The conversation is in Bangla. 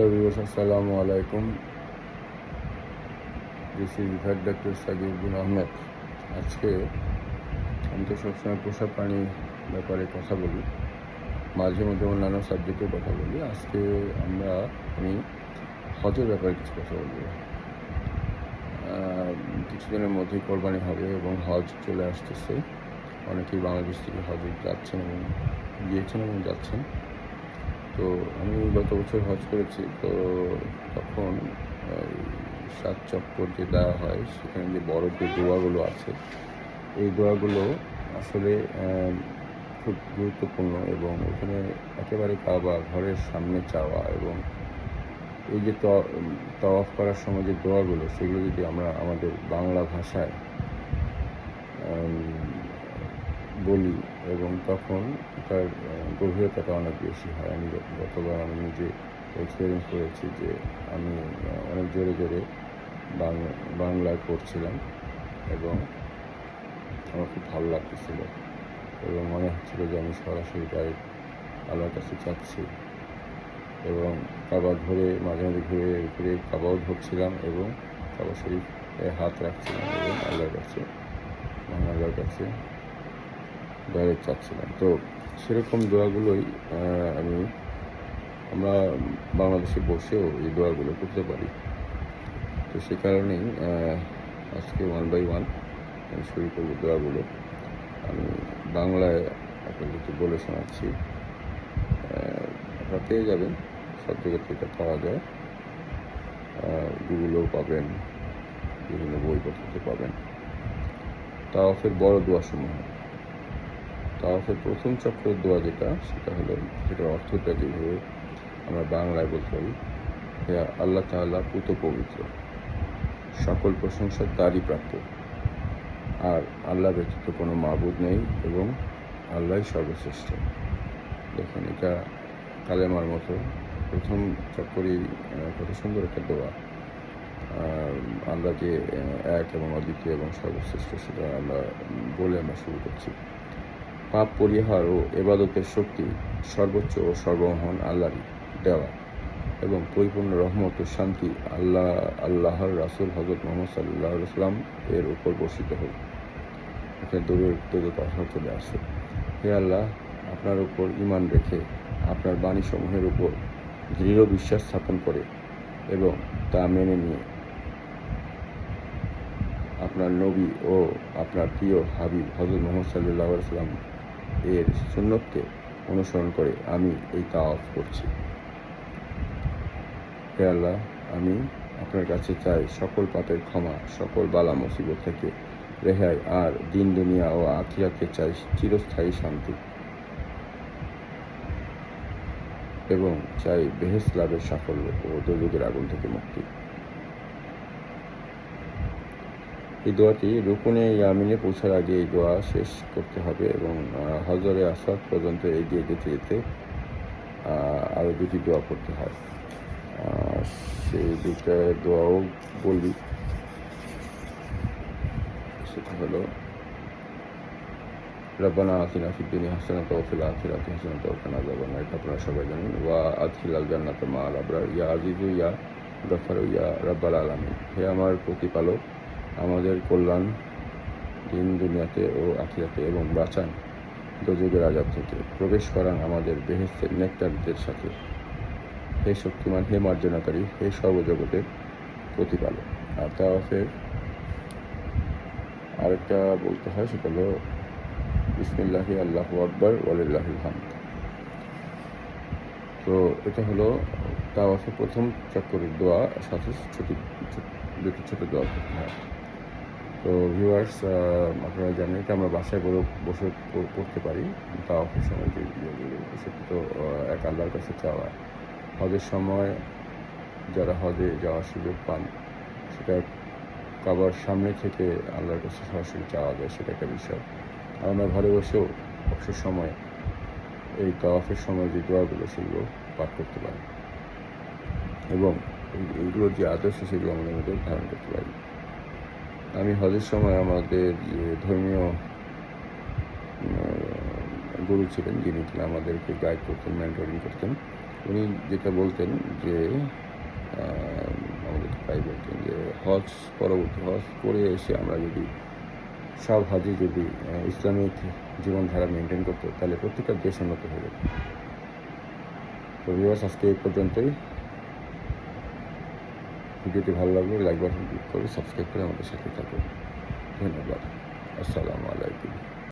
আসসালামু আলাইকুম this is vet doctor Sakibul Ahmed আজকে আমি তো সবসময় পোষা প্রাণীর ব্যাপারে কথা বলি, মাঝে মধ্যে অন্যান্য সাবজেক্টেও কথা বলি। আজকে আমরা, আমি হজের ব্যাপারে কিছু কথা বলব। কিছুদিনের মধ্যেই কোরবানি হবে এবং হজ চলে আসতেছে। অনেকেই বাংলাদেশ থেকে হজে যাচ্ছেন এবং গিয়েছেন এবং যাচ্ছেন। তো আমি গত বছর হজ করেছি, তো তখন সাত চক্কর যে দেওয়া হয়, সেখানে যে বড় যে দোয়াগুলো আছে, এই দোয়াগুলো আসলে খুব গুরুত্বপূর্ণ এবং ওখানে একেবারে কাবা, ঘরের সামনে চাওয়া এবং এই যে তওয়াফ করার সময় যে দোয়াগুলো সেগুলো যদি আমরা আমাদের বাংলা ভাষায় বলি এবং তখন তার গভীরতাটা অনেক বেশি হয়। আমি গত- গতবার আমি নিজে এক্সপিরিয়েন্স করেছি যে আমি অনেক জোরে জোরে বাংলা, বাংলায় পড়ছিলাম এবং আমার খুব ভালো লাগতেছিল এবং মনে হচ্ছিল যে আমি সরাসরি ডাইরেক্ট আল্লাহর কাছে চাচ্ছি এবং কাবা ধরে, মাঝে মাঝে ঘুরে ঘুরে কাবাও ধরছিলাম এবং কাবা শরীফে হাত রাখছিলাম এবং আল্লাহর কাছে আল্লাহর কাছে ডাইরেক্ট চাচ্ছিলাম। তো সেরকম দোয়াগুলোই আমি, আমরা বাংলাদেশে বসেও এই দোয়াগুলো করতে পারি। তো সে কারণেই আজকে ওয়ান বাই ওয়ান আমি শুরু করব দোয়াগুলো। আমি বাংলায় আপনাদেরকে বলে শোনাচ্ছি। আপনারা পেয়ে যাবেন, সব জায়গা থেকে পাওয়া যায়। গুগলেও পাবেন, বিভিন্ন বইপত্রতে পাবেন। তাও তাওয়াফের বড় দোয়াসমূহ। তাওয়াফের প্রথম চক্রের দোয়া যেটা, সেটা হলো সেটার অর্থটা যেভাবে আমরা বাংলায় বলতে পারি হে আল্লাহ তাআলা পুত পবিত্র। সকল প্রশংসা তারই প্রাপ্য। আর আল্লাহ ব্যতীত কোনো মাবুদ নেই এবং আল্লাহই সর্বশ্রেষ্ঠ। দেখুন, এটা কালেমার মতো। প্রথম চক্করই কত সুন্দর একটা দোয়া। আমরা যে এক এবং অদ্বিতীয় এবং সর্বশ্রেষ্ঠ, সেটা আমরা বলে আমরা শুরু করছি। পাপ পরিহার ও এবাদতের শক্তি সর্বোচ্চ ও সর্বমহান আল্লাহরই দেওয়া এবং পরিপূর্ণ রহমত ও শান্তি আল্লাহ, আল্লাহর রাসুল হজরত মোহাম্মদ সাল্লাহ ইসলাম এর উপর বর্ষিত হোক। এখানে দূরের কথা চলে আসে হে আল্লাহ, আপনার উপর ইমান রেখে আপনার বাণীসমূহের উপর দৃঢ় বিশ্বাস স্থাপন করে এবং তা মেনে নিয়ে আপনার নবী ও আপনার প্রিয় হাবিব হজরত মোহাম্মদ সাল্লাহ সাল্লাম এর সুন্নতকে অনুসরণ করে আমি এই তাওয়াফ করছি। হে আল্লাহ, আমি আপনার কাছে চাই সকল পাপের ক্ষমা, সকল বালা মুসিবত থেকে রেহাই, আর দিন, দুনিয়া ও আখিরাতে চাই চিরস্থায়ী শান্তি এবং চাই বেহেস লাভের সাফল্য ও দুর্যোগের আগুন থেকে মুক্তি। এই দোয়াটি রুকুনে ইয়ামিনে পৌঁছার আগে এই দোয়া শেষ করতে হবে এবং হজরে আসাদ পর্যন্ত এগিয়ে যেতে যেতে আরও দুটি দোয়া করতে হয়। সেই দুটা দোয়াও বলবি সেটা হলো, রব্বানা আতিনা ফিদ দুনিয়া হাসানাত ওয়া ফিল আখিরাতি হাসানাত ওয়া এটা আপনারা সবাই জানেন। ওয়া আদখিলাল জান্নাত মা আল আবরার। ইয়া আজিজু, ইয়া গফারু, ইয়া রাব্বাল আলামিন। হে আমার প্রতিপালক আমাদের কল্যাণ, দিন দুনিয়াতে ও আখিরাতে এবং বাঁচান দোজগের আজাব থেকে। প্রবেশ করান আমাদের বেহেস্তের নেকটারদের সাথে। হে শক্তিমান, হে মার্জনাকারী, হে সর্বজগতের প্রতিপালক। আর তাওয়াফের আরেকটা বলতে হয়, সেটা হলো, বিসমিল্লাহি আল্লাহ আকবর, ওয়ালিল্লাহিল হামদ। তো এটা হলো তাওয়াফের প্রথম চক্করের দোয়া, সাথে ছোট- দুটি ছোটো দোয়া করতে হয়। তো ভিউয়ার্স আপনারা জানেন এটা আমরা বাসায় বড়, বসে পড়তে পারি তাওয়াফের সময় যে সেটা তো এক আল্লাহর কাছে চাওয়া। হজের সময় যারা হজে যাওয়ার সুযোগ পান, সেটা কাবার সামনে থেকে আল্লাহর কাছে সরাসরি চাওয়া যায়, সেটা একটা বিষয়। আর আমরা ঘরে বসেও অবসর সময় এই তাওয়াফের সময় যে দোয়াগুলো, সেগুলো পাঠ করতে পারি। এবং এইগুলোর যে আদর্শ, সেগুলো আমাদের মধ্যে ধারণ করতে পারি। আমি হজের সময় আমাদের যে ধর্মীয় গুরু ছিলেন যিনি কিনা আমাদেরকে গাইড করতেন মেন্টরিং করতেন। উনি যেটা বলতেন যে আমাদের প্রায় বলতেন যে, হজ, পরবর্তী হজ করে এসে আমরা যদি সব হাজি যদি ইসলামিক জীবনধারা মেনটেন করতো, তাহলে প্রত্যেকটা দেশ উন্নত হয়ে যেত তো ভিউয়ার্স আজকে এই পর্যন্তই। ভিডিওটি ভালো লাগলে লাইক বাটন ক্লিক করে সাবস্ক্রাইব করে আমাদের সাথে থাকুন। ধন্যবাদ। আসসালামু আলাইকুম।